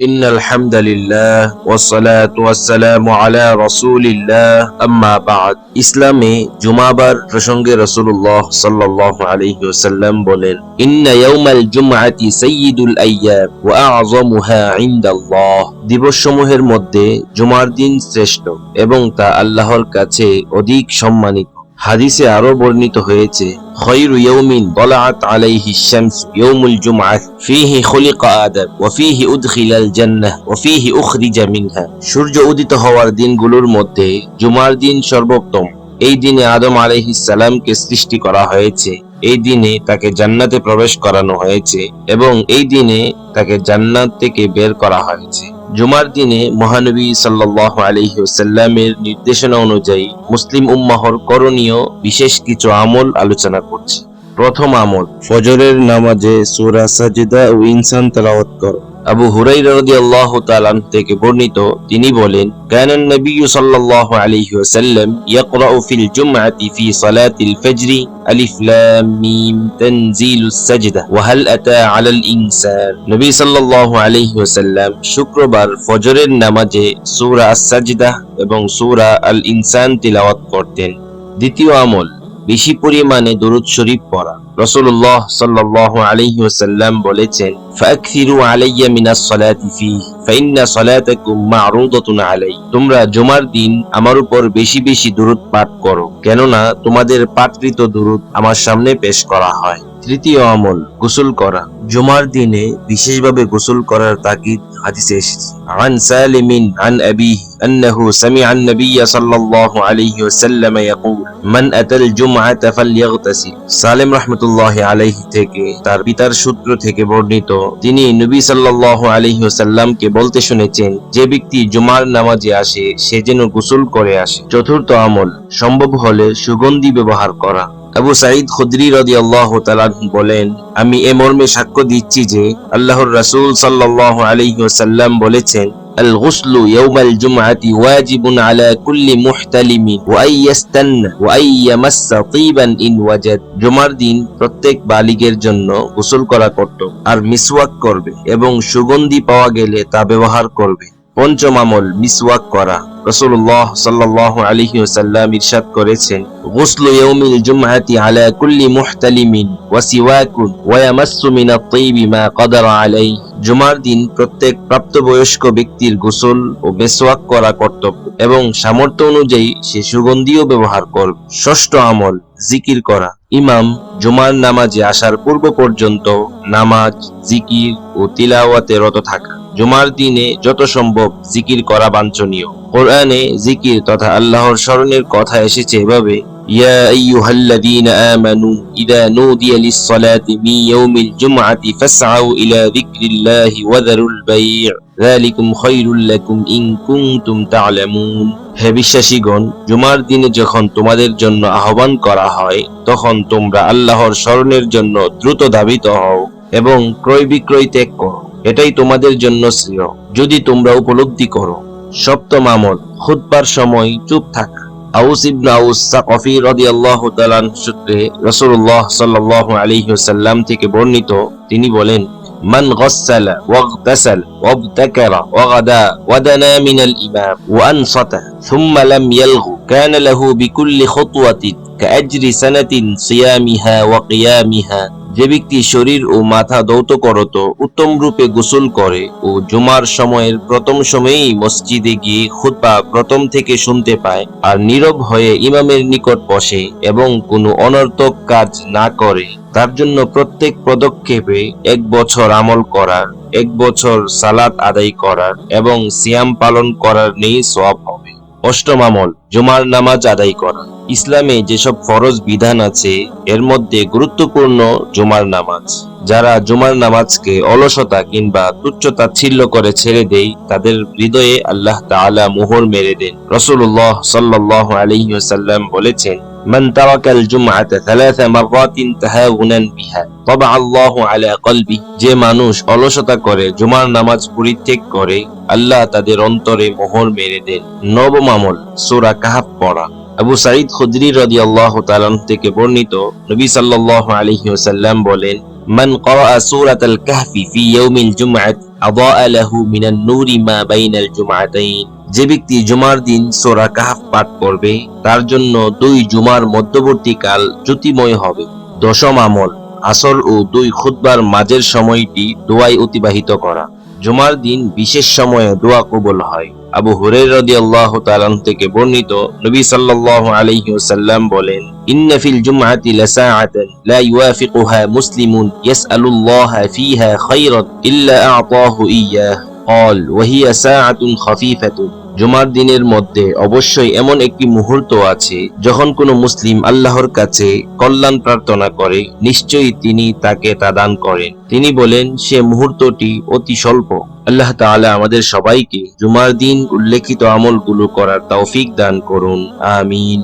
إن الحمد لله والصلاة والسلام على رسول الله أما بعد ইসলামে জুমাবার প্রসঙ্গে রাসূলুল্লাহ সাল্লাল্লাহু আলাইহি ওয়াসাল্লাম বলেন ইন্না ইয়াউমাল জুমআতি সাইয়্যিদুল আইয়াম ওয়া আ'যামুহা ইনদাল্লাহ দিবসসমূহের মধ্যে জুমার দিন শ্রেষ্ঠ এবং তা আল্লাহর কাছে অধিক সম্মানিত হাদিসে আরও বর্ণিত হয়েছে, খৈরু ইয়াউমিন বলাআত আলাইহি শামস ইয়াউমুল জুমআহ ফিহি খুলিকা আদম ওয়া ফিহি উদখিলাল জান্নাহ, ওয়া ফিহি সূর্য উদিত হওয়ার দিনগুলোর মধ্যে জুমার দিন সর্বোত্তম। এই দিনে আদম আলাইহিস সালামকে সৃষ্টি করা হয়েছে। এই দিনে তাকে জান্নাতে প্রবেশ করানো হয়েছে এবং এই দিনে তাকে জান্নাত থেকে বের করা হয়েছে। জুমার দিনে মহানবী সাল্লাহ আলহিউসাল্লামের নির্দেশনা অনুযায়ী মুসলিম উম্মাহর করণীয় বিশেষ কিছু আমল আলোচনা করছে। প্রথম আমল, ফজরের নামাজে সুরা সাজিদা ও ইনসান তেলাওয়াত করো। আবু হুরাই রদি আল্লাহ তালান থেকে বর্ণিত, তিনি বলেন কানান নবী সাল্লাল্লাহু আলী ওয়াসাল্লাম ইয়াকরাউ ফিল জুমআতি ফি সালাতিল ফজর আলিফ লাম মিম তানজিলুস সাজদা ওয়া হাল আতা আলাল ইনসান। নবী সাল্লাল্লাহু আলী ওয়াসাল্লাম শুক্রবার ফজরের নামাজে সূরা আস-সাজদা এবং সূরা আল ইনসান তিলাওয়াত করতেন। দ্বিতীয় আমল বেশি পরিমাণে দরুদ শরীফ পড়া। রসুল্লাহ সাল্লাহ আলাইহি ওয়াসাল্লাম বলেছেন, ফাকসিরু আলাইয়া মিনাস সালাতি ফি ফাইন্না সালাতাকুম মা'রুদাতুন আলাই তোমরা জুমার দিন আমার উপর বেশি বেশি দরুদ পাঠ করো, কেননা তোমাদের পাঠকৃত দরুদ আমার সামনে পেশ করা হয়। তৃতীয় আমল গোসল করা জুমার দিনে বিশেষভাবে গোসল করার তাগিদ হাদিসে এসেছে عن سالم عن أبيه أنه سمع النبي صلى الله عليه وسلم يقول من أتى الجمعة فليغتسل সালেম রহমতুল্লাহ আলাইহি থেকে তার পিতার সূত্র থেকে বর্ণিত তিনি নবী সাল্লাল্লাহু আলাইহি ওয়াসাল্লামকে বলতে শুনেছেন যে ব্যক্তি জুমার নামাজে আসে সে যেন গোসল করে আসে চতুর্থ আমল সম্ভব হলে সুগন্ধি ব্যবহার করা আবু সাঈদ খুদরি রদি আল্লাহ বলেন আমি এ মর্মে সাক্ষ্য দিচ্ছি যে আল্লাহর রাসূল সাল্লাল্লাহু আলাইহি ওয়াসাল্লাম বলেছেন الغسل يوم الجمعة واجب على كل محتلم وأن يستن وأن يمس طيبا إن وجد জুমার দিন প্রত্যেক বালিগের জন্য গোসল করা কর্তব্য আর মিসওয়াক করবে এবং সুগন্ধি পাওয়া গেলে তা ব্যবহার করবে পঞ্চম আমল মিসওয়াক করা। রসুল্লাহ সাল্লাহ আলহি ওসাল্লাম ইরশাদ করেছেন গুসল ইয়াউমিল জুমআতি আলা কুল্লি মুহতালিমিন ওয়া সিওয়াকুন ওয়া ইয়ামাসসু মিন আত-তাইবি মা জুমার দিন প্রত্যেক প্রাপ্তবয়স্ক ব্যক্তির গোসল ও মেসওয়াক করা কর্তব্য এবং সামর্থ্য অনুযায়ী সে সুগন্ধিও ব্যবহার করবে। ষষ্ঠ আমল, জিকির করা। ইমাম জুমার নামাজে আসার পূর্ব পর্যন্ত নামাজ, জিকির ও তিলাওয়াতে রত থাকা। জুমার দিনে যত সম্ভব জিকির করা বাঞ্ছনীয়। কোরআনে জিকির তথা আল্লাহর স্মরণের কথা এসেছে এভাবে, ইয়া আইয়ুহাল্লাযীনা আমানু ইযা নুদিয়া লিস-সালাতি মিন ইয়াউমিল জুমআতি ফাসআউ ইলা যিকরিল্লাহি ওয়া যারুল বাই' যালিকুম খায়রুল লাকুম ইন কুনতুম তা'লামুন। হে বিশ্বাসীগণ, জুমার দিনে যখন তোমাদের জন্য আহ্বান করা হয়, তখন তোমরা আল্লাহর স্মরণের জন্য দ্রুত ধাবিত হও এবং ক্রয় বিক্রয় ত্যাগ করো। এটাই তোমাদের জন্য শ্রেয় যদি তোমরা উপলব্ধি করো সপ্তম আমল খুতবার সময় চুপ থাকা আউস ইবনে আউস সাকফি রাদিয়াল্লাহু তাআলা সূত্রে রাসূলুল্লাহ সাল্লাল্লাহু আলাইহি ওয়াসাল্লাম থেকে বর্ণিত তিনি বলেন من غسل واغتسل وابتكر وغدا ودنا من الإمام وأنصت ثم لم يلغ كان له بكل خطوة যে ব্যক্তি শরীর ও মাথা দৌত করত, উত্তম রূপে গোসল করে ও জুমার সময়ের প্রথম সময়েই মসজিদে গিয়ে খুতবা প্রথম থেকে শুনতে পায় আর নীরব হয়ে ইমামের নিকট বসে এবং কোনো অনর্থক কাজ না করে, তার জন্য প্রত্যেক পদক্ষেপে এক বছর আমল করার, এক বছর সালাত আদায় করার এবং সিয়াম পালন করার নেই সব হবে। অষ্টম আমল, জুমার নামাজ আদায় করা। ইসলামে যেসব ফরজ বিধান আছে, এর মধ্যে গুরুত্বপূর্ণ জুমার নামাজ। যারা জুমার নামাজকে অলসতা কিংবা তুচ্ছতাচ্ছিল্য করে ছেড়ে দেয়, তাদের হৃদয়ে আল্লাহ তালা মোহর মেরে দেন। রসুল্লাহ সাল্লাহ আলহিউসাল্লাম বলেছেন, মান তাওয়াকাল জুমআতা সালাসা মাররাতিন তাহাউনান বিহা। طبع الله على قلبه যে মানুষ অলসতা করে জুমার নামাজ পরিত্যাগ করে আল্লাহ তাদের অন্তরে মোহর মেরে দেন নবম আমল সূরা কাহাফ পড়া আবু সাঈদ খুদরি রাদিয়াল্লাহু তাআলা থেকে বর্ণিত নবী সাল্লাল্লাহু আলাইহি ওয়াসাল্লাম বলেন মান ক্বারা সূরাতাল কাহফি ফি ইয়াউমিল জুমআত আদাআ লাহু মিনান নূরি মা বাইনাল জুমআতাইন যে ব্যক্তি জুমার দিন সূরা কাহফ পাঠ করবে তার জন্য দুই জুমার মধ্যবর্তী কাল জ্যোতিময় হবে দশম আমল আসর ও দুই খুতবার মাঝের সময়টি দোয়ায় অতিবাহিত করা জুমার দিন বিশেষ সময়ে দোয়া কবুল হয় আবু হুরাই রাদিয়াল্লাহু তাআলা থেকে বর্ণিত নবী সাল্লাল্লাহু আলাইহি ওয়াসাল্লাম বলেন ইন্না ফিল জুমআতি লাসাআতান লা ইউয়াফিকুহা মুসলিমুন ইয়াসআলুল্লাহা ফিহা খায়রান ইল্লা আ'তাহু ইয়্যাহ قال وهي ساعة خفيفة জুমার দিনের মধ্যে অবশ্যই এমন একটি মুহূর্ত আছে যখন কোনো মুসলিম আল্লাহর কাছে কল্যাণ প্রার্থনা করে, নিশ্চয়ই তিনি তাকে তা দান করেন। তিনি বলেন, সে মুহূর্তটি অতি স্বল্প। আল্লাহ তাআলা আমাদের সবাইকে জুমার দিন উল্লেখিত আমলগুলো করার তৌফিক দান করুন। আমিন।